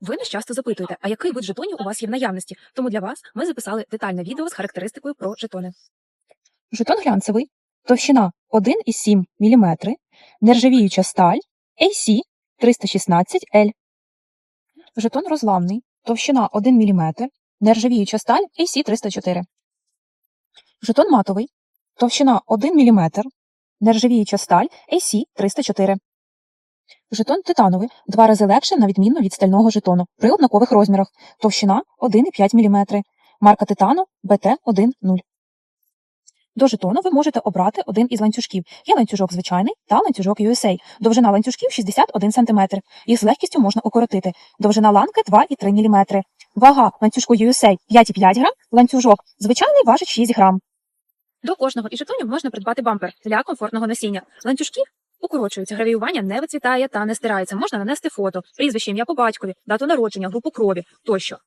Ви нас часто запитуєте, а який вид жетонів у вас є в наявності? Тому для вас ми записали детальне відео з характеристикою про жетони. Жетон глянцевий, товщина 1,7 мм, нержавіюча сталь, AC 316L. Жетон розламний, товщина 1 мм, нержавіюча сталь AC 304. Жетон матовий, товщина 1 мм, нержавіюча сталь AC 304. Жетон титановий, два рази легше на відміну від стального жетону при однакових розмірах, товщина 1,5 мм, марка титану BT10. До жетону ви можете обрати один із ланцюжків. Є ланцюжок звичайний та ланцюжок USA. Довжина ланцюжків 61 см. Їх з легкістю можна укоротити. Довжина ланки 2,3 мм. Вага ланцюжку USA 5,5 грам, ланцюжок звичайний важить 6 грам. До кожного із жетонів можна придбати бампер для комфортного носіння. Ланцюжки укорочуються, гравіювання не вицвітає та не стирається. Можна нанести фото, прізвище, ім'я по батькові, дату народження, групу крові тощо.